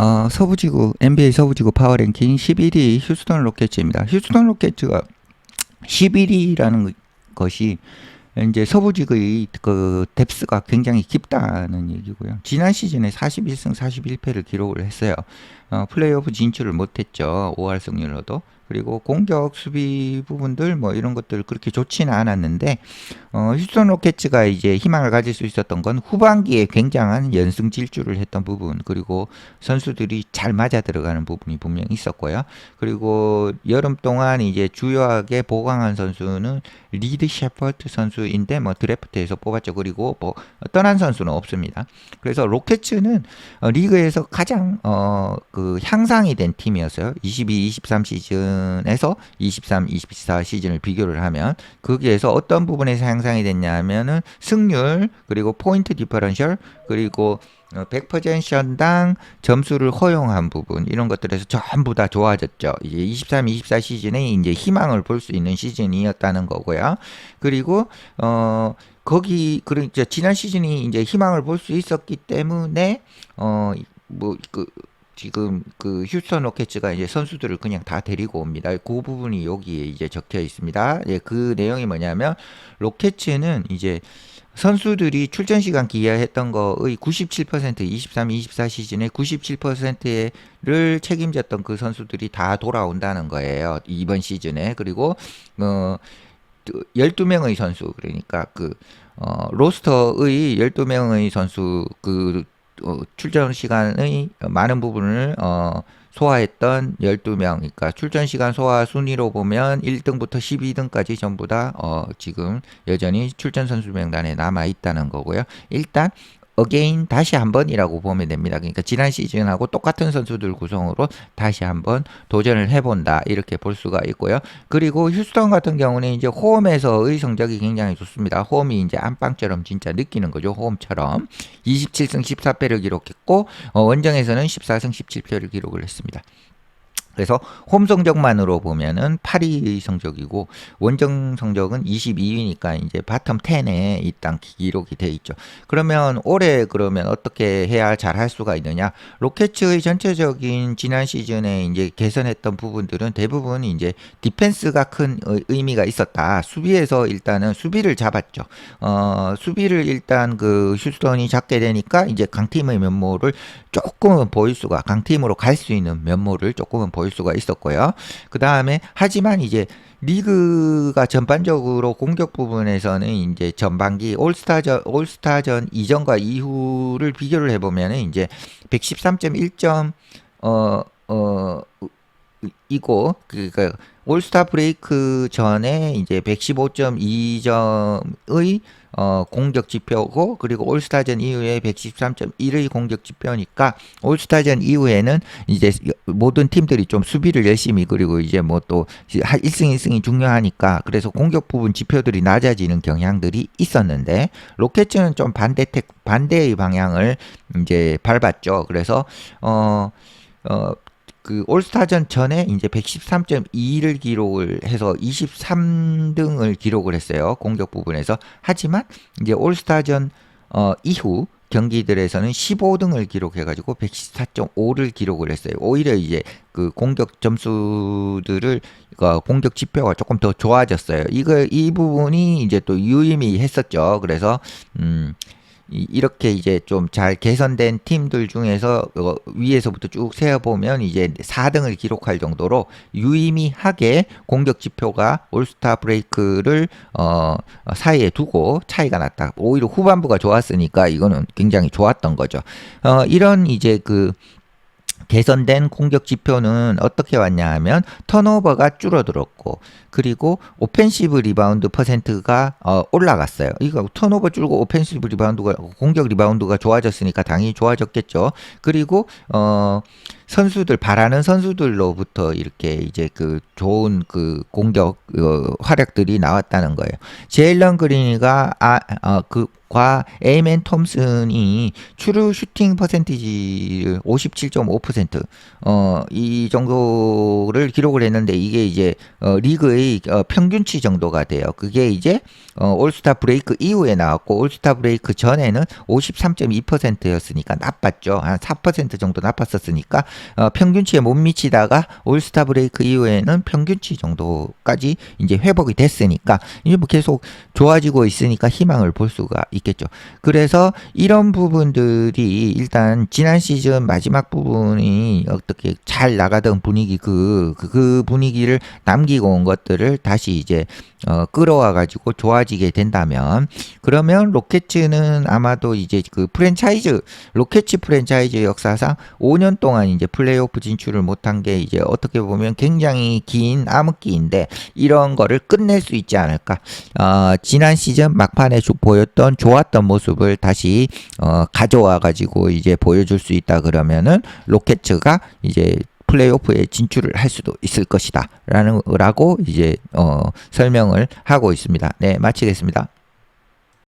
어, 서부지구 NBA 서부지구 파워랭킹 11위 휴스턴 로켓츠입니다. 휴스턴 로켓츠가 11위라는 것이 이제 서부지구의 그 뎁스가 굉장히 깊다는 얘기고요. 지난 시즌에 41승 41패를 기록을 했어요. 어, 플레이오프 진출을 못했죠. 5할 승률로도. 그리고 공격 수비 부분들 뭐 이런 것들 그렇게 좋지는 않았는데 어, 휴스턴 로켓츠가 이제 희망을 가질 수 있었던 건 후반기에 굉장한 연승 질주를 했던 부분 그리고 선수들이 잘 맞아 들어가는 부분이 분명히 있었고요. 그리고 여름 동안 이제 주요하게 보강한 선수는 리드 셰퍼트 선수인데 뭐 드래프트에서 뽑았죠. 그리고 뭐 떠난 선수는 없습니다. 그래서 로켓츠는 어, 리그에서 가장 어, 그 향상이 된 팀이었어요. 22, 23 시즌 에서 23, 24 시즌을 비교를 하면 거기에서 어떤 부분에서 향상이 됐냐 하면은 승률 그리고 포인트 디퍼런셜 그리고 100%당 점수를 허용한 부분 이런 것들에서 전부 다 좋아졌죠. 이제 23, 24 시즌에 이제 희망을 볼 수 있는 시즌이었다는 거고요. 그리고 어 거기 그러니까 지난 시즌이 이제 희망을 볼 수 있었기 때문에 어뭐그 지금 그 휴스턴 로켓츠가 이제 선수들을 그냥 다 데리고 옵니다. 그 부분이 여기에 이제 적혀 있습니다. 예, 그 내용이 뭐냐면 로켓츠는 이제 선수들이 출전 시간 기여했던 거의 97% 23, 24 시즌에 97%를 책임졌던 그 선수들이 다 돌아온다는 거예요. 이번 시즌에. 그리고 어 12명의 선수 그러니까 그 어, 로스터의 12명의 선수 그 어, 출전 시간의 많은 부분을 어, 소화했던 12명, 그러니까 출전 시간 소화 순위로 보면 1등부터 12등까지 전부 다 어, 지금 여전히 출전 선수 명단에 남아 있다는 거고요. 일단 어게인 다시 한번이라고 보면 됩니다. 그러니까 지난 시즌하고 똑같은 선수들 구성으로 다시 한번 도전을 해본다 이렇게 볼 수가 있고요. 그리고 휴스턴 같은 경우는 이제 홈에서의 성적이 굉장히 좋습니다. 홈이 이제 안방처럼 진짜 느끼는 거죠. 홈처럼 27승 14패를 기록했고 어, 원정에서는 14승 17패를 기록을 했습니다. 그래서 홈 성적만으로 보면은 8위 성적이고 원정 성적은 22위니까 이제 바텀 10에 일단 기록이 돼 있죠. 그러면 올해 그러면 어떻게 해야 잘 할 수가 있느냐? 로켓츠의 전체적인 지난 시즌에 이제 개선했던 부분들은 대부분 이제 디펜스가 큰 의미가 있었다. 수비에서 일단은 수비를 잡았죠. 어, 수비를 일단 그 휴스턴이 잡게 되니까 이제 강팀의 면모를 조금은 보일 수가 강팀으로 갈 수 있는 면모를 조금은 보일 볼 수가 있었고요. 그 다음에 하지만 이제 리그가 전반적으로 공격 부분에서는 이제 전반기 올스타전 올스타전 이전과 이후를 비교를 해보면은 이제 113.1점 어 어 이고 그니까 올스타 브레이크 전에 이제 115.2점의 어, 공격 지표고 그리고 올스타전 이후에 113.1의 공격 지표니까 올스타전 이후에는 이제 모든 팀들이 좀 수비를 열심히 그리고 이제 뭐 또 1승 1승이 중요하니까 그래서 공격 부분 지표들이 낮아지는 경향들이 있었는데 로켓츠는 좀 반대 택 반대의 방향을 이제 밟았죠. 그래서 어 어, 그 올스타전 전에 이제 113.2를 기록을 해서 23등을 기록을 했어요. 공격 부분에서. 하지만 이제 올스타전 어 이후 경기들에서는 15등을 기록해가지고 114.5를 기록을 했어요. 오히려 이제 그 공격 점수들을 그 공격 지표가 조금 더 좋아졌어요. 이거 이 부분이 이제 또 유의미했었죠. 그래서 음 이렇게 이제 좀 잘 개선된 팀들 중에서 어, 위에서부터 쭉 세어보면 이제 4등을 기록할 정도로 유의미하게 공격 지표가 올스타 브레이크를 어, 사이에 두고 차이가 났다. 오히려 후반부가 좋았으니까 이거는 굉장히 좋았던 거죠. 어, 이런 이제 그 개선된 공격 지표는 어떻게 왔냐 하면 턴오버가 줄어들었고 그리고 오펜시브 리바운드 퍼센트가 어, 올라갔어요. 이거 턴오버 줄고 오펜시브 리바운드가 공격 리바운드가 좋아졌으니까 당연히 좋아졌겠죠. 그리고 어 선수들 바라는 선수들로부터 이렇게 이제 그 좋은 그 공격 어, 활약들이 나왔다는 거예요. 제일런 그린이가 아, 어, 그과 에이맨 톰슨이 추루 슈팅 퍼센티지 57.5% 어, 이 정도를 기록을 했는데 이게 이제 어, 리그의 어, 평균치 정도가 돼요. 그게 이제 어, 올스타 브레이크 이후에 나왔고 올스타 브레이크 전에는 53.2%였으니까 나빴죠. 한 4% 정도 나빴었으니까 어, 평균치에 못 미치다가 올스타 브레이크 이후에는 평균치 정도까지 이제 회복이 됐으니까 이제 뭐 계속 좋아지고 있으니까 희망을 볼 수가 있겠죠. 그래서 이런 부분들이 일단 지난 시즌 마지막 부분이 어떻게 잘 나가던 분위기 그, 그, 그 분위기를 남기고 온 것들을 다시 이제 어, 끌어와 가지고 좋아지게 된다면 그러면 로켓츠는 아마도 이제 그 프랜차이즈 로켓츠 프랜차이즈 역사상 5년 동안 이제 플레이오프 진출을 못한 게 이제 어떻게 보면 굉장히 긴 암흑기인데 이런 거를 끝낼 수 있지 않을까. 어, 지난 시즌 막판에 주- 보였던 좋았던 모습을 다시 어, 가져와 가지고 이제 보여줄 수 있다 그러면은 로켓츠가 이제 플레이오프에 진출을 할 수도 있을 것이다. 라는, 라고 이제, 어, 설명을 하고 있습니다. 네, 마치겠습니다.